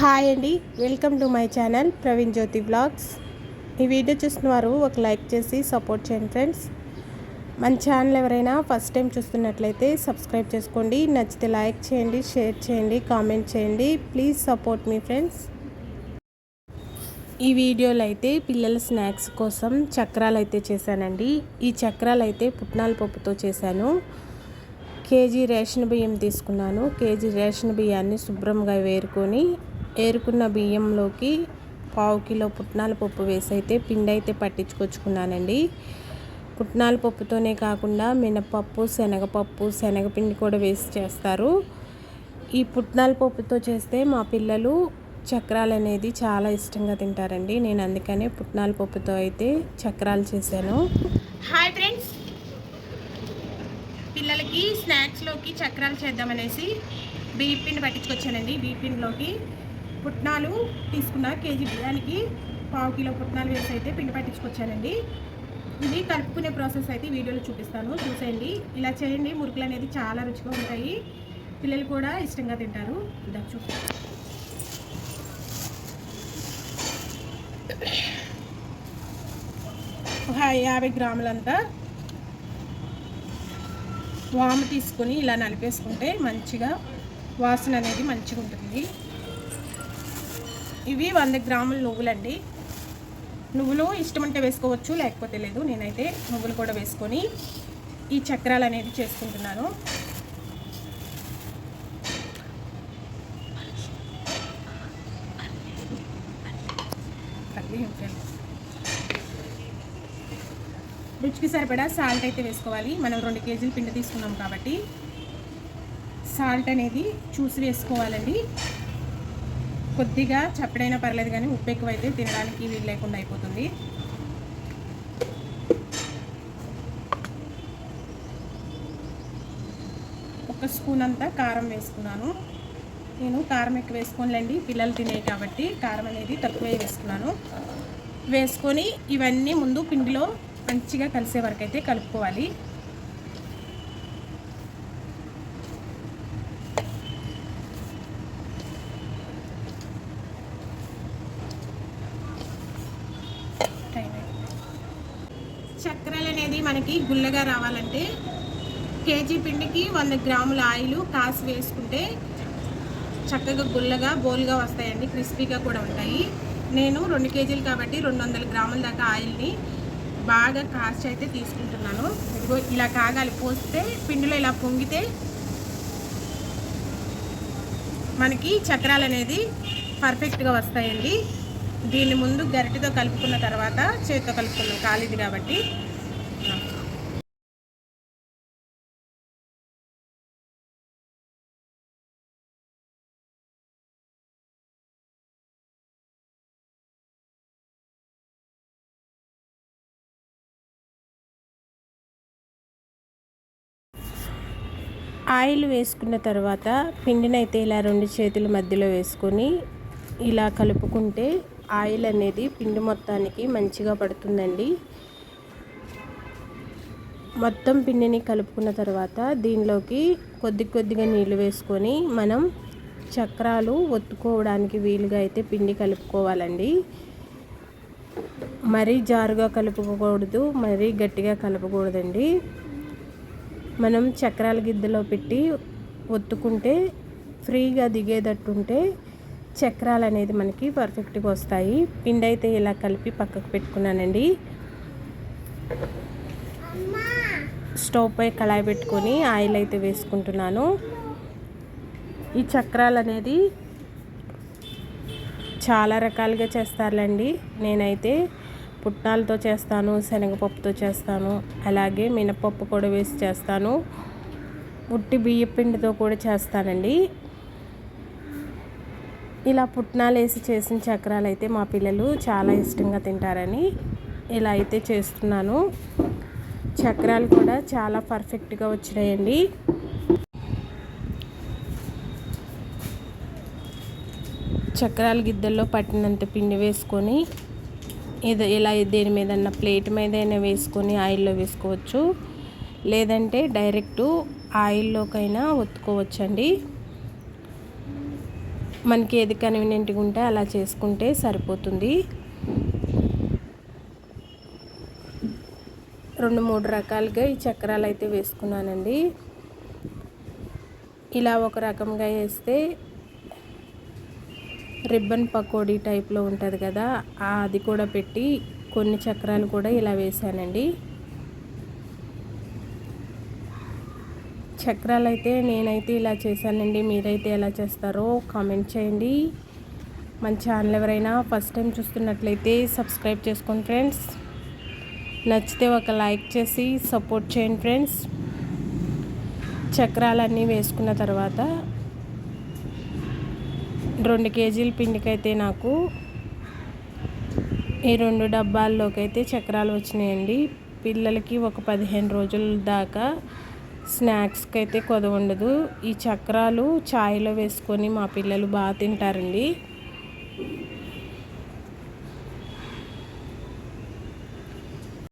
Hi అండి. Welcome to my channel Praveen Jyothi vlogs. ఈ video చూసిన వారు ఒక లైక్ చేసి సపోర్ట్ చేయండి ఫ్రెండ్స్. మన ఛానల్ ఎవరైనా ఫస్ట్ టైం చూస్తున్నట్లయితే సబ్స్క్రైబ్ చేసుకోండి. నచ్చితే లైక్ చేయండి షేర్ చేయండి కామెంట్ చేయండి. ప్లీజ్ సపోర్ట్ మీ ఫ్రెండ్స్. ఈ వీడియోలో అయితే పిల్లల స్నాక్స్ కోసం చక్రాలు అయితే చేశానండి. ఈ చక్రాలు అయితే పుట్నాల పప్పుతో చేశాను. కేజీ రేషన్ బియ్యం తీసుకున్నాను. కేజీ రేషన్ బియ్యాన్ని శుభ్రంగా వేరుకొని ఏరుకున్న బియ్యంలోకి పావు కిలో పుట్నాల పప్పు వేసి అయితే పిండి అయితే పట్టించుకొచ్చుకున్నానండి. పుట్నాల పప్పుతోనే కాకుండా మినపప్పు శనగపప్పు శనగపిండి కూడా వేసి చేస్తారు. ఈ పుట్నాల పప్పుతో చేస్తే మా పిల్లలు చక్రాలు అనేది చాలా ఇష్టంగా తింటారండి. నేను అందుకనే పుట్నాల పప్పుతో అయితే చక్రాలు చేశాను. Hi friends. పిల్లలకి స్నాక్స్లోకి చక్రాలు చేద్దామనేసి బియ్య పట్టించుకొచ్చానండి. బియ్య పుట్నాలు తీసుకున్న కేజీ బియ్యానికి పావు కిలో పుట్నాలు వేసి అయితే పిండి పట్టించుకొచ్చానండి ఇది కలుపుకునే ప్రాసెస్ అయితే వీడియోలో చూపిస్తాను. చూసేయండి. ఇలా చేయండి. మురుకులు అనేది చాలా రుచిగా ఉంటాయి. పిల్లలు కూడా ఇష్టంగా తింటారు. ఇదా చూ. ఒక యాభై గ్రాములంతా వాము తీసుకొని ఇలా నలిపేసుకుంటే మంచిగా వాసన అనేది మంచిగా ఉంటుంది. ఇవి వంద గ్రాముల నువ్వులండి. నువ్వులు ఇష్టమంటే వేసుకోవచ్చు లేకపోతే లేదు. నేనైతే నువ్వులు కూడా వేసుకొని ఈ చక్రాలు అనేది చేసుకుంటున్నాను. రుచికి సరిపడా సాల్ట్ అయితే వేసుకోవాలి. మనం రెండు కేజీలు పిండి తీసుకున్నాం కాబట్టి సాల్ట్ అనేది చూసి వేసుకోవాలండి. కొద్దిగా చప్పడైనా పర్లేదు కానీ ఉప్పు ఎక్కువైతే తినడానికి వీలు లేకుండా అయిపోతుంది. ఒక స్పూన్ అంతా కారం వేసుకున్నాను. నేను కారం ఎక్కువ వేసుకోలేండి పిల్లలు తినేవి కాబట్టి కారం అనేది తక్కువే వేసుకున్నాను. వేసుకొని ఇవన్నీ ముందు పిండిలో మంచిగా కలిసే వరకు అయితే కలుపుకోవాలి. చక్కెరలు అనేది మనకి గుల్లగా రావాలంటే కేజీ పిండికి వంద గ్రాముల ఆయిల్ కాసి వేసుకుంటే చక్కగా గుల్లగా బోల్గా వస్తాయండి క్రిస్పీగా కూడా ఉంటాయి. నేను రెండు కేజీలు కాబట్టి రెండు వందల గ్రాముల దాకా ఆయిల్ని బాగా కాస్ట్ అయితే తీసుకుంటున్నాను. ఇదిగో ఇలా కాగాలి పోస్తే పిండిలో ఇలా పొంగితే మనకి చక్రాలు అనేది పర్ఫెక్ట్గా వస్తాయండి. దీన్ని ముందు గరిటెతో కలుపుకున్న తర్వాత చేతితో కలుపుకున్నాం. కాలిది కాబట్టి. ఆయిల్ వేసుకున్న తర్వాత పిండినైతే ఇలా రెండు చేతుల మధ్యలో వేసుకొని ఇలా కలుపుకుంటే ఆయిల్ అనేది పిండి మొత్తానికి మంచిగా పడుతుందండి. మొత్తం పిండిని కలుపుకున్న తర్వాత దీనిలోకి కొద్ది కొద్దిగా నీళ్ళు వేసుకొని మనం చక్రాలు ఒత్తుకోవడానికి వీలుగా అయితే పిండి కలుపుకోవాలండి. మరీ జారుగా కలుపుకోకూడదు మరీ గట్టిగా కలపకూడదండి మనం చక్రాల గిద్దలో పెట్టి ఒత్తుకుంటే ఫ్రీగా దిగేటట్టుంటే చక్రాలు అనేది మనకి పర్ఫెక్ట్గా వస్తాయి. పిండి అయితే ఇలా కలిపి పక్కకు పెట్టుకున్నానండి. స్టవ్ పై కళాయి పెట్టుకొని ఆయిల్ అయితే వేసుకుంటున్నాను. ఈ చక్రాలు అనేది చాలా రకాలుగా చేస్తారులేండి. నేనైతే పుట్నాలతో చేస్తాను శనగపప్పుతో చేస్తాను అలాగే మినపప్పు కూడా వేసి చేస్తాను. ఉట్టి బియ్య పిండితో కూడా చేస్తానండి. ఇలా పుట్నాలు వేసి చేసిన చక్రాలు అయితే మా పిల్లలు చాలా ఇష్టంగా తింటారని ఇలా అయితే చేస్తున్నాను. చక్రాలు కూడా చాలా పర్ఫెక్ట్గా వచ్చినాయండి. చక్రాల గిద్దల్లో పట్టినంత పిండి వేసుకొని ఏదో ఇలా దేని మీద ప్లేట్ మీద అయినా వేసుకొని ఆయిల్లో వేసుకోవచ్చు. లేదంటే డైరెక్టు ఆయిల్లోకైనా ఒత్తుకోవచ్చండి. మనకి ఏది కన్వీనియంట్గా ఉంటే అలా చేసుకుంటే సరిపోతుంది. రెండు మూడు రకాలుగా ఈ చక్రాలు అయితే వేసుకున్నానండి. ఇలా ఒక రకంగా వేస్తే రిబ్బన్ పకోడీ టైప్లో ఉంటుంది కదా అది కూడా పెట్టి కొన్ని చక్రాలు కూడా ఇలా వేసానండి. చక్రాలు అయితే నేనైతే ఇలా చేశానండి. మీరైతే ఎలా చేస్తారో కామెంట్ చేయండి. మన ఛానల్ ఎవరైనా ఫస్ట్ టైం చూస్తున్నట్లయితే సబ్స్క్రైబ్ చేసుకోండి ఫ్రెండ్స్. నచ్చితే ఒక లైక్ చేసి సపోర్ట్ చేయండి ఫ్రెండ్స్. చక్రాలన్నీ వేసుకున్న తర్వాత రెండు కేజీల పిండికైతే నాకు ఈ రెండు డబ్బాల్లోకి అయితే చక్రాలు వచ్చినాయండి. పిల్లలకి ఒక పదిహేను రోజుల దాకా స్నాక్స్కి అయితే కొద ఉండదు ఈ చక్రాలు ఛాయ్లో వేసుకొని మా పిల్లలు బాగా తింటారండి.